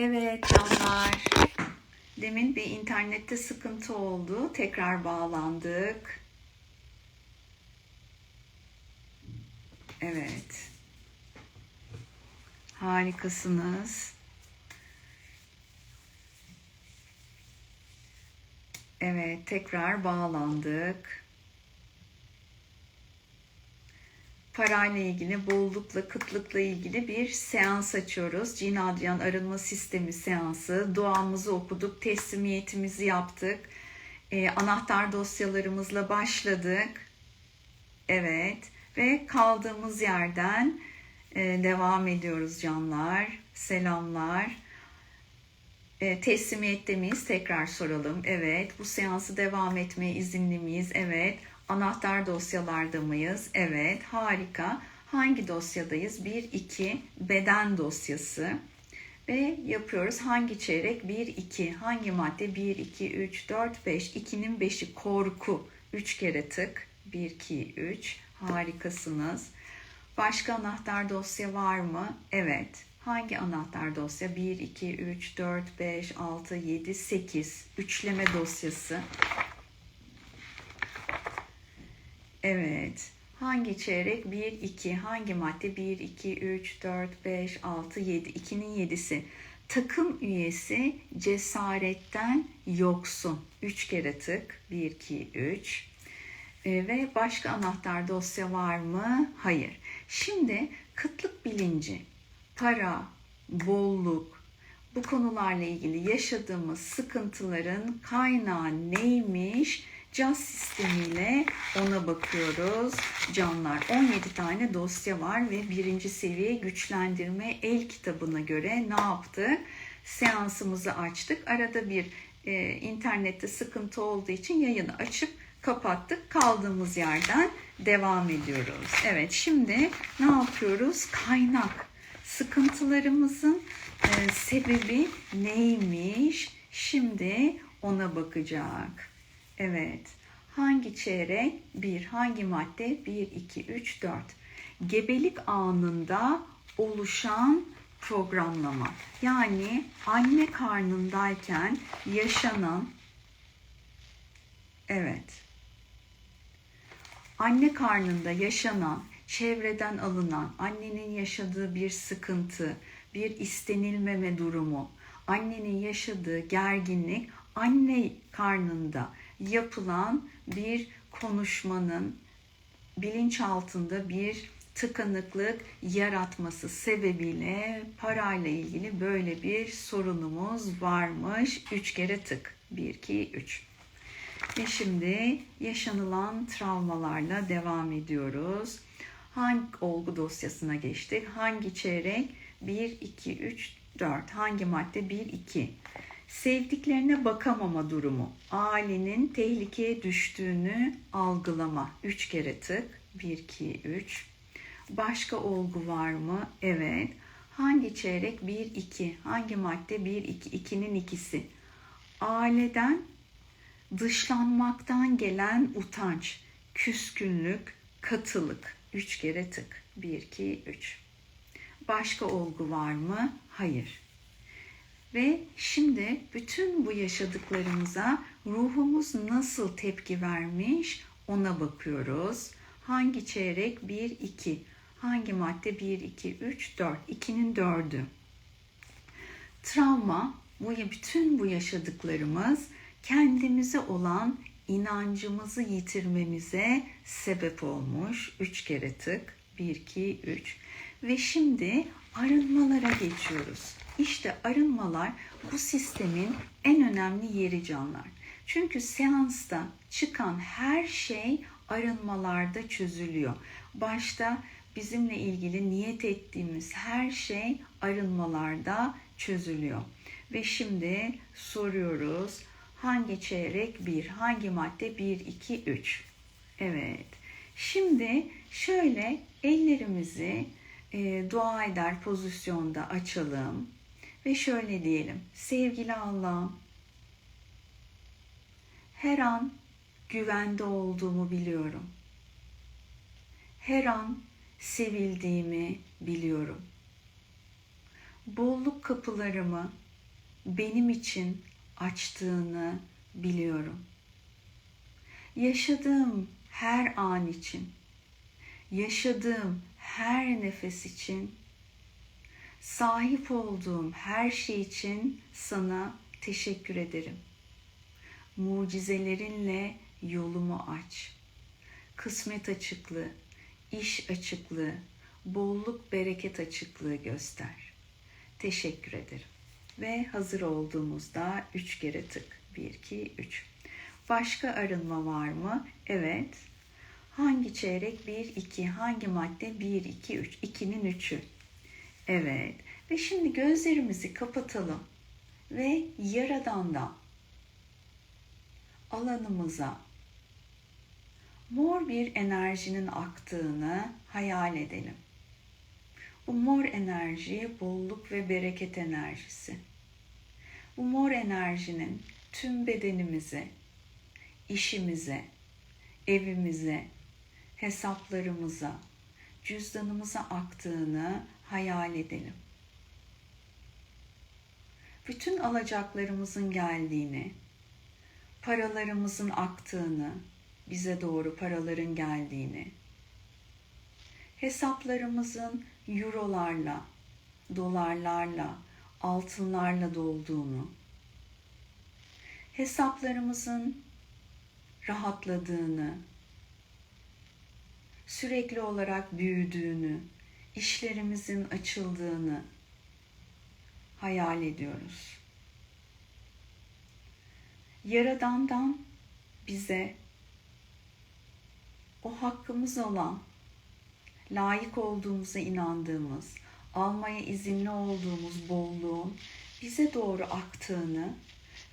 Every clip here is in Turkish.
Evet canlar. Demin bir internette sıkıntı oldu. Tekrar bağlandık. Evet. Harikasınız. Evet, tekrar bağlandık. Parayla ilgili, bollukla, kıtlıkla ilgili bir seans açıyoruz. Cin Adrian Arınma Sistemi seansı. Duamızı okuduk, teslimiyetimizi yaptık. Ee, anahtar dosyalarımızla başladık. Evet ve kaldığımız yerden e, devam ediyoruz canlar. Selamlar. E, teslimiyette miyiz? Tekrar soralım. Evet. Bu seansı devam etmeye izinli miyiz? Evet. Anahtar dosyalarda mıyız? Evet, harika. Hangi dosyadayız? 1, 2, beden dosyası. Ve yapıyoruz. Hangi çeyrek? 1, 2. Hangi madde? 1, 2, 3, 4, 5. 2'nin 5'i korku. 3 kere tık. 1, 2, 3. Harikasınız. Başka anahtar dosya var mı? Evet. Hangi anahtar dosya? 1, 2, 3, 4, 5, 6, 7, 8. Üçleme dosyası. Evet. Hangi çeyrek? 1, 2. Hangi madde? 1, 2, 3, 4, 5, 6, 7. 2'nin 7'si. Takım üyesi cesaretten yoksun. 3 kere tık. 1, 2, 3. E, ve başka anahtar dosya var mı? Hayır. Şimdi kıtlık bilinci, para, bolluk, bu konularla ilgili yaşadığımız sıkıntıların kaynağı neymiş? Caz sistemiyle ona bakıyoruz. Canlar 17 tane dosya var ve birinci seviye güçlendirme el kitabına göre ne yaptık? Seansımızı açtık. Arada bir e, internette sıkıntı olduğu için yayını açıp kapattık. Kaldığımız yerden devam ediyoruz. Evet şimdi ne yapıyoruz? Kaynak. Sıkıntılarımızın e, sebebi neymiş? Şimdi ona bakacak. Evet. Hangi çeyrek? 1. Hangi madde? 1, 2, 3, 4. Gebelik anında oluşan programlama. Yani anne karnındayken yaşanan Evet. Anne karnında yaşanan, çevreden alınan, annenin yaşadığı bir sıkıntı, bir istenilmeme durumu, annenin yaşadığı gerginlik anne karnında yapılan bir konuşmanın bilinç altında bir tıkanıklık yaratması sebebiyle parayla ilgili böyle bir sorunumuz varmış. Üç kere tık. 1, 2, 3. Ve şimdi yaşanılan travmalarla devam ediyoruz. Hangi olgu dosyasına geçtik? Hangi çeyrek? 1, 2, 3, 4. Hangi madde? 1, 2 sevdiklerine bakamama durumu, ailenin tehlikeye düştüğünü algılama. Üç kere tık. 1, 2, 3. Başka olgu var mı? Evet. Hangi çeyrek? 1, 2. Hangi madde? 1, 2. 2'nin ikisi. Aileden dışlanmaktan gelen utanç, küskünlük, katılık. Üç kere tık. 1, 2, 3. Başka olgu var mı? Hayır. Ve şimdi bütün bu yaşadıklarımıza ruhumuz nasıl tepki vermiş ona bakıyoruz. Hangi çeyrek? 1, 2. Hangi madde? 1, 2, 3, 4. 2'nin 4'ü. Travma, bu bütün bu yaşadıklarımız kendimize olan inancımızı yitirmemize sebep olmuş. 3 kere tık. 1, 2, 3. Ve şimdi arınmalara geçiyoruz. İşte arınmalar bu sistemin en önemli yeri canlar. Çünkü seansta çıkan her şey arınmalarda çözülüyor. Başta bizimle ilgili niyet ettiğimiz her şey arınmalarda çözülüyor. Ve şimdi soruyoruz hangi çeyrek 1, hangi madde 1, 2, 3. Evet. Şimdi şöyle ellerimizi e, dua eder pozisyonda açalım ve şöyle diyelim. Sevgili Allah'ım her an güvende olduğumu biliyorum. Her an sevildiğimi biliyorum. Bolluk kapılarımı benim için açtığını biliyorum. Yaşadığım her an için, yaşadığım her nefes için, sahip olduğum her şey için sana teşekkür ederim. Mucizelerinle yolumu aç. Kısmet açıklığı, iş açıklığı, bolluk bereket açıklığı göster. Teşekkür ederim. Ve hazır olduğumuzda üç kere tık. 1, 2, 3. Başka arınma var mı? Evet. Hangi çeyrek? 1, 2. Hangi madde? 1, 2, 3. 2'nin 3'ü. Evet. Ve şimdi gözlerimizi kapatalım. Ve Yaradan'dan alanımıza mor bir enerjinin aktığını hayal edelim. Bu mor enerji bolluk ve bereket enerjisi. Bu mor enerjinin tüm bedenimize, işimize, evimize, hesaplarımıza, cüzdanımıza aktığını hayal edelim. Bütün alacaklarımızın geldiğini, paralarımızın aktığını, bize doğru paraların geldiğini, hesaplarımızın eurolarla, dolarlarla, altınlarla dolduğunu, hesaplarımızın rahatladığını, sürekli olarak büyüdüğünü, işlerimizin açıldığını hayal ediyoruz. Yaradan'dan bize o hakkımız olan, layık olduğumuza inandığımız, almaya izinli olduğumuz bolluğun bize doğru aktığını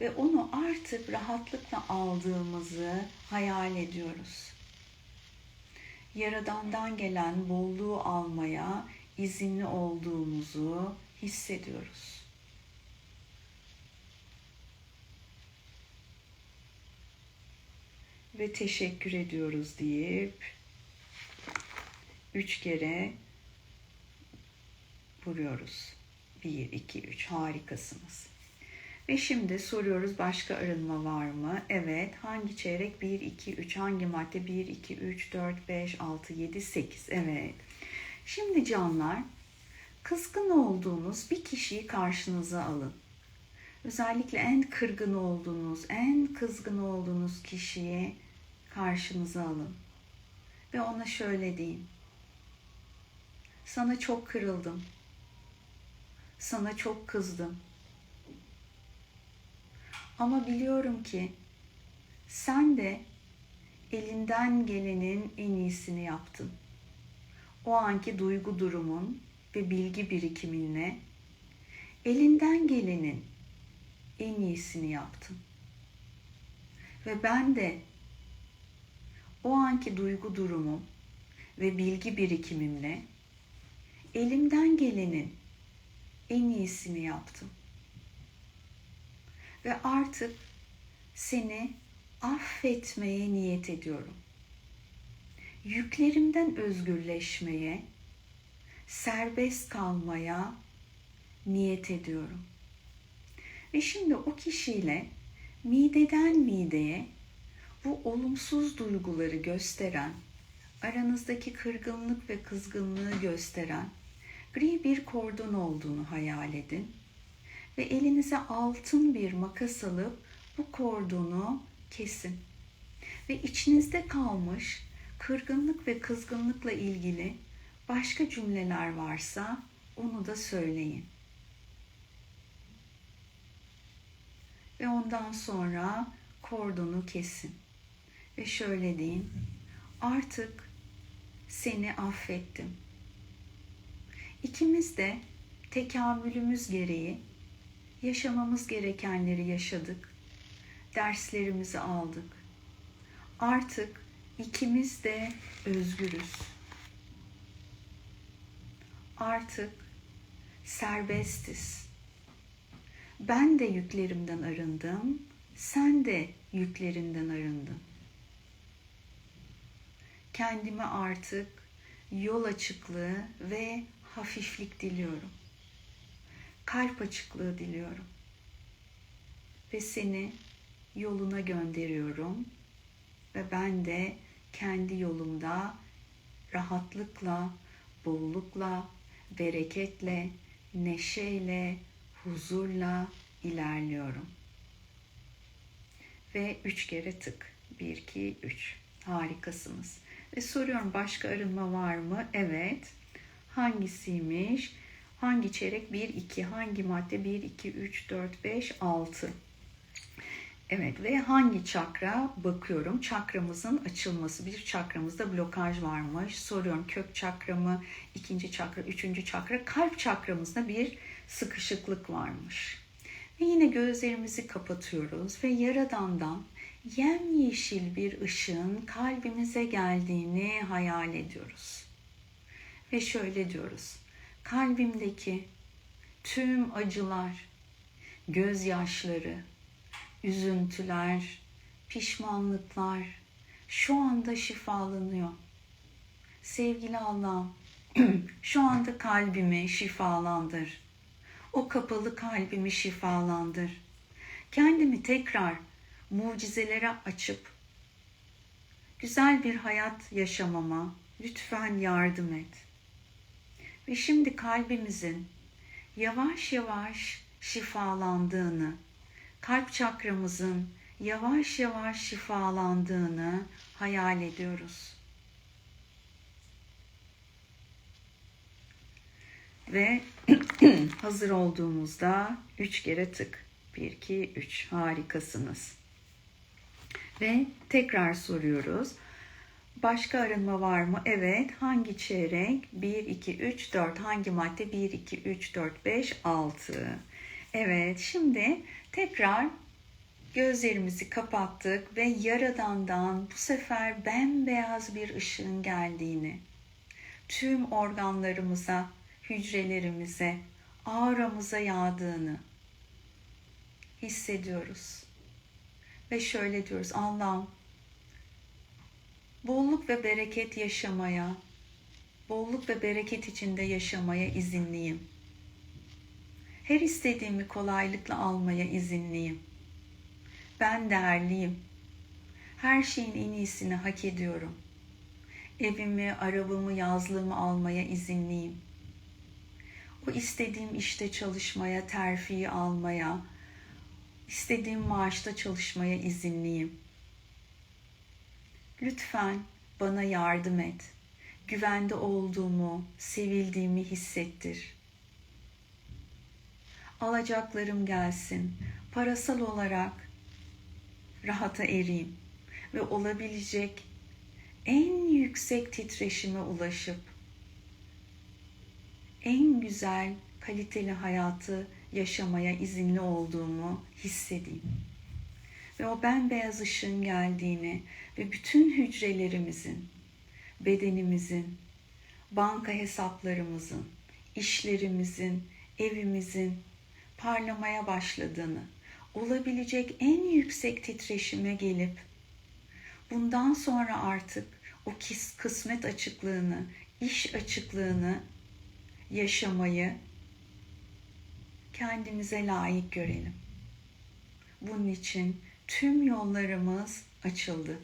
ve onu artık rahatlıkla aldığımızı hayal ediyoruz. Yaradan'dan gelen bolluğu almaya izinli olduğumuzu hissediyoruz. Ve teşekkür ediyoruz deyip üç kere vuruyoruz. Bir, iki, üç. Harikasınız. Ve şimdi soruyoruz başka arınma var mı? Evet. Hangi çeyrek? 1, 2, 3. Hangi madde? 1, 2, 3, 4, 5, 6, 7, 8. Evet. Şimdi canlar kızgın olduğunuz bir kişiyi karşınıza alın. Özellikle en kırgın olduğunuz, en kızgın olduğunuz kişiyi karşınıza alın. Ve ona şöyle deyin. Sana çok kırıldım. Sana çok kızdım. Ama biliyorum ki sen de elinden gelenin en iyisini yaptın. O anki duygu durumun ve bilgi birikiminle elinden gelenin en iyisini yaptın. Ve ben de o anki duygu durumum ve bilgi birikimimle elimden gelenin en iyisini yaptım. Ve artık seni affetmeye niyet ediyorum. Yüklerimden özgürleşmeye, serbest kalmaya niyet ediyorum. Ve şimdi o kişiyle mideden mideye bu olumsuz duyguları gösteren, aranızdaki kırgınlık ve kızgınlığı gösteren gri bir kordon olduğunu hayal edin ve elinize altın bir makas alıp bu kordonu kesin. Ve içinizde kalmış kırgınlık ve kızgınlıkla ilgili başka cümleler varsa onu da söyleyin. Ve ondan sonra kordonu kesin. Ve şöyle deyin. Artık seni affettim. İkimiz de tekamülümüz gereği yaşamamız gerekenleri yaşadık. Derslerimizi aldık. Artık ikimiz de özgürüz. Artık serbestiz. Ben de yüklerimden arındım, sen de yüklerinden arındın. Kendime artık yol açıklığı ve hafiflik diliyorum. Kalp açıklığı diliyorum. ve seni yoluna gönderiyorum ve ben de kendi yolumda rahatlıkla, bollukla, bereketle, neşeyle, huzurla ilerliyorum. Ve üç kere tık. Bir, iki, üç. Harikasınız. Ve soruyorum başka arınma var mı? Evet. Hangisiymiş? Hangi çeyrek? 1, 2. Hangi madde? 1, 2, 3, 4, 5, 6. Evet ve hangi çakra bakıyorum? Çakramızın açılması. Bir çakramızda blokaj varmış. Soruyorum kök çakra mı? ikinci çakra, üçüncü çakra. Kalp çakramızda bir sıkışıklık varmış. Ve yine gözlerimizi kapatıyoruz ve Yaradan'dan yemyeşil bir ışığın kalbimize geldiğini hayal ediyoruz. Ve şöyle diyoruz. Kalbimdeki tüm acılar, gözyaşları, üzüntüler, pişmanlıklar şu anda şifalanıyor. Sevgili Allah'ım, şu anda kalbimi şifalandır. O kapalı kalbimi şifalandır. Kendimi tekrar mucizelere açıp güzel bir hayat yaşamama lütfen yardım et. Ve şimdi kalbimizin yavaş yavaş şifalandığını, kalp çakramızın yavaş yavaş şifalandığını hayal ediyoruz. Ve hazır olduğumuzda üç kere tık. 1, 2, 3. Harikasınız. Ve tekrar soruyoruz. Başka arınma var mı? Evet. Hangi çeyrek? 1, 2, 3, 4. Hangi madde? 1, 2, 3, 4, 5, 6. Evet. Şimdi tekrar gözlerimizi kapattık ve Yaradan'dan bu sefer bembeyaz bir ışığın geldiğini, tüm organlarımıza, hücrelerimize, auramıza yağdığını hissediyoruz. Ve şöyle diyoruz Allah'ım bolluk ve bereket yaşamaya, bolluk ve bereket içinde yaşamaya izinliyim. Her istediğimi kolaylıkla almaya izinliyim. Ben değerliyim. Her şeyin en iyisini hak ediyorum. Evimi, arabamı, yazlığımı almaya izinliyim. O istediğim işte çalışmaya, terfi almaya, istediğim maaşta çalışmaya izinliyim. Lütfen bana yardım et. Güvende olduğumu, sevildiğimi hissettir. Alacaklarım gelsin. Parasal olarak rahata ereyim ve olabilecek en yüksek titreşime ulaşıp en güzel, kaliteli hayatı yaşamaya izinli olduğumu hissedeyim. Ve o bembeyaz ışığın geldiğini ve bütün hücrelerimizin, bedenimizin, banka hesaplarımızın, işlerimizin, evimizin parlamaya başladığını, olabilecek en yüksek titreşime gelip bundan sonra artık o kısmet açıklığını, iş açıklığını yaşamayı kendimize layık görelim. Bunun için tüm yollarımız açıldı.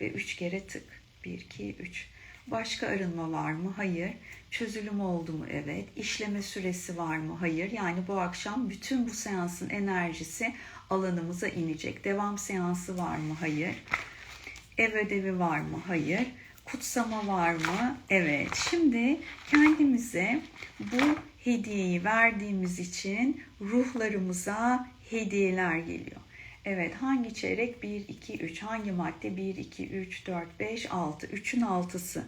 Ve üç kere tık. Bir, iki, üç. Başka arınma var mı? Hayır. Çözülüm oldu mu? Evet. İşleme süresi var mı? Hayır. Yani bu akşam bütün bu seansın enerjisi alanımıza inecek. Devam seansı var mı? Hayır. Ev ödevi var mı? Hayır. Kutsama var mı? Evet. Şimdi kendimize bu hediyeyi verdiğimiz için ruhlarımıza hediyeler geliyor. Evet hangi çeyrek? 1, 2, 3. Hangi madde? 1, 2, 3, 4, 5, 6. 3'ün altısı.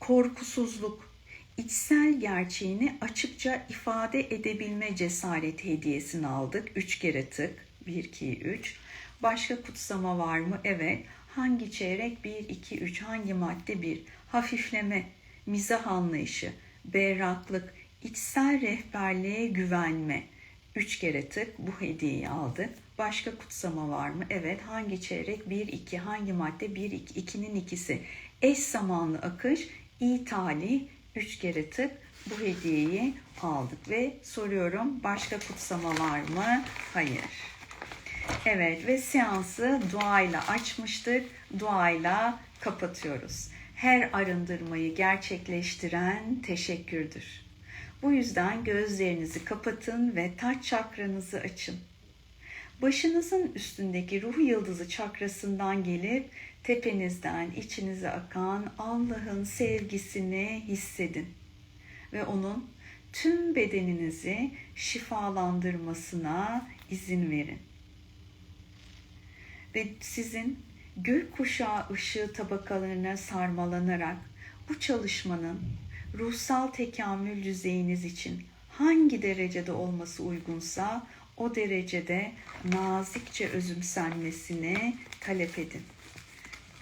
Korkusuzluk. İçsel gerçeğini açıkça ifade edebilme cesareti hediyesini aldık. 3 kere tık. 1, 2, 3. Başka kutsama var mı? Evet. Hangi çeyrek? 1, 2, 3. Hangi madde? 1. Hafifleme, mizah anlayışı, berraklık, içsel rehberliğe güvenme. Üç kere tık bu hediyeyi aldı. Başka kutsama var mı? Evet. Hangi çeyrek? 1, 2. Hangi madde? 1, 2. 2'nin ikisi. Eş zamanlı akış, iyi talih. Üç kere tık bu hediyeyi aldık ve soruyorum başka kutsama var mı? Hayır. Evet ve seansı duayla açmıştık. Duayla kapatıyoruz. Her arındırmayı gerçekleştiren teşekkürdür. Bu yüzden gözlerinizi kapatın ve taç çakranızı açın. Başınızın üstündeki ruh yıldızı çakrasından gelip tepenizden içinize akan Allah'ın sevgisini hissedin ve onun tüm bedeninizi şifalandırmasına izin verin. Ve sizin gök kuşağı ışığı tabakalarına sarmalanarak bu çalışmanın ruhsal tekamül düzeyiniz için hangi derecede olması uygunsa o derecede nazikçe özümsenmesini talep edin.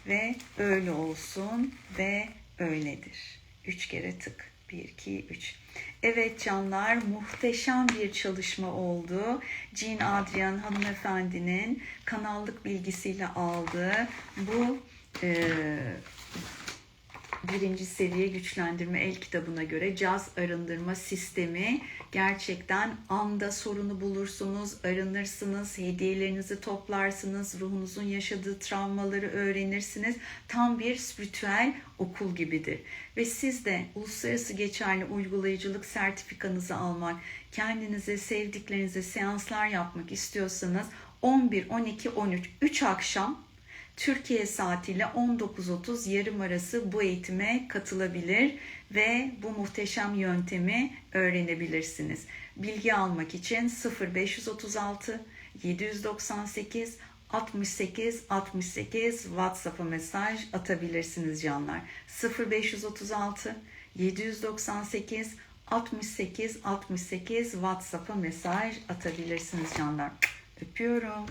Ve öyle olsun ve öyledir. Üç kere tık. 1, 2, 3. Evet canlar muhteşem bir çalışma oldu. Jean Adrian hanımefendinin kanallık bilgisiyle aldığı bu e, birinci seviye güçlendirme el kitabına göre caz arındırma sistemi gerçekten anda sorunu bulursunuz, arınırsınız, hediyelerinizi toplarsınız, ruhunuzun yaşadığı travmaları öğrenirsiniz. Tam bir spiritüel okul gibidir. Ve siz de uluslararası geçerli uygulayıcılık sertifikanızı almak, kendinize, sevdiklerinize seanslar yapmak istiyorsanız 11, 12, 13, 3 akşam Türkiye saatiyle 19.30 yarım arası bu eğitime katılabilir ve bu muhteşem yöntemi öğrenebilirsiniz. Bilgi almak için 0536 798 68 68 WhatsApp'a mesaj atabilirsiniz canlar. 0536 798 68 68 WhatsApp'a mesaj atabilirsiniz canlar. Öpüyorum.